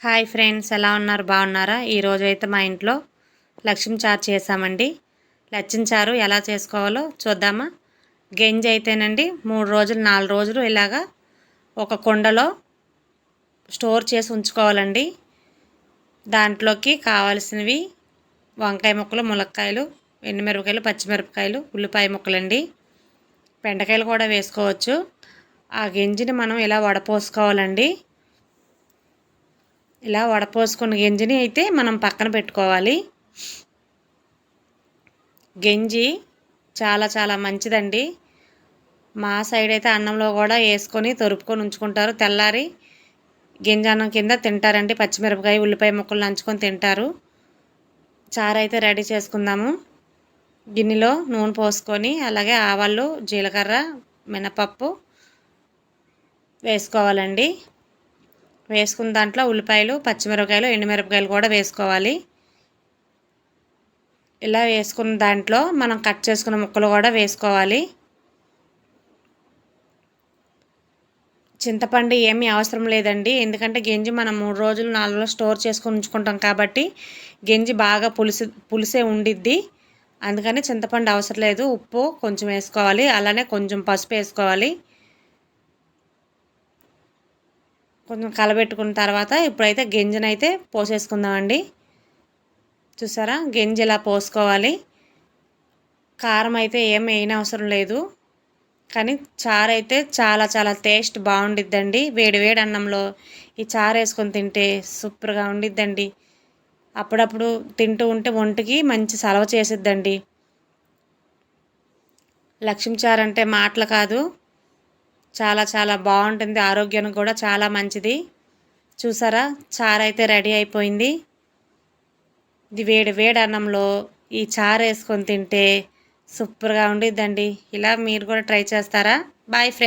Hi friends ఎలా ఉన్నారు? బాగున్నారా? ఈరోజు అయితే మా ఇంట్లో లక్ష్మీ చారు చేసామండి లక్ష్మీ చారు ఎలా చేసుకోవాలో చూద్దామా? గెంజి అయితేనండి మూడు రోజులు నాలుగు రోజులు ఇలాగా ఒక కుండలో స్టోర్ చేసి ఉంచుకోవాలండి. దాంట్లోకి కావాల్సినవి వంకాయ ముక్కలు ములక్కాయలు ఎండుమిరపకాయలు పచ్చిమిరపకాయలు ఉల్లిపాయ ముక్కలండి. బెండకాయలు కూడా వేసుకోవచ్చు. ఆ గింజని మనం ఇలా వడపోసుకోవాలండి. ఇలా వడపోసుకున్న గింజని అయితే మనం పక్కన పెట్టుకోవాలి. గంజి చాలా చాలా మంచిదండి. మా సైడ్ అయితే అన్నంలో కూడా వేసుకొని తొరుపుకొని ఉంచుకుంటారు. తెల్లారి గింజాన్నం కింద తింటారండి. పచ్చిమిరపకాయ ఉల్లిపాయ ముక్కలు నంచుకొని తింటారు. చారు అయితే రెడీ చేసుకుందాము. గిన్నెలో నూనె పోసుకొని అలాగే ఆవాళ్ళు జీలకర్ర మినపప్పు వేసుకోవాలండి. వేసుకున్న దాంట్లో ఉల్లిపాయలు పచ్చిమిరపకాయలు ఎండుమిరపకాయలు కూడా వేసుకోవాలి. ఇలా వేసుకున్న దాంట్లో మనం కట్ చేసుకున్న ముక్కలు కూడా వేసుకోవాలి. చింతపండు ఏమీ అవసరం లేదండి. ఎందుకంటే గింజి మనం మూడు రోజులు నాలుగు రోజులు స్టోర్ చేసుకుని ఉంచుకుంటాం కాబట్టి గింజి బాగా పులిసి పులిసే ఉండిద్ది. అందుకని చింతపండు అవసరం లేదు. ఉప్పు కొంచెం వేసుకోవాలి. అలానే కొంచెం పసుపు వేసుకోవాలి. కొంచెం కలబెట్టుకున్న తర్వాత ఇప్పుడైతే గింజనైతే పోసేసుకుందామండి. చూసారా? గింజ ఇలా పోసుకోవాలి. కారం అయితే ఏం వేయని అవసరం లేదు. కానీ చారు అయితే చాలా చాలా టేస్ట్ బాగుండిద్దండి. వేడి వేడి అన్నంలో ఈ చారు వేసుకొని తింటే సూపర్గా ఉండిద్దండి. అప్పుడప్పుడు తింటూ ఉంటే ఒంటికి మంచి సలవ చేసిద్దండి. లక్ష్మీ చారు అంటే మాటలు కాదు. చాలా చాలా బాగుంటుంది. ఆరోగ్యానికి కూడా చాలా మంచిది. చూసారా? చారు అయితే రెడీ అయిపోయింది. ఇది వేడి వేడి అన్నంలో ఈ చారు వేసుకొని తింటే సూపర్గా ఉండిద్దండి. ఇలా మీరు కూడా ట్రై చేస్తారా? Boy friend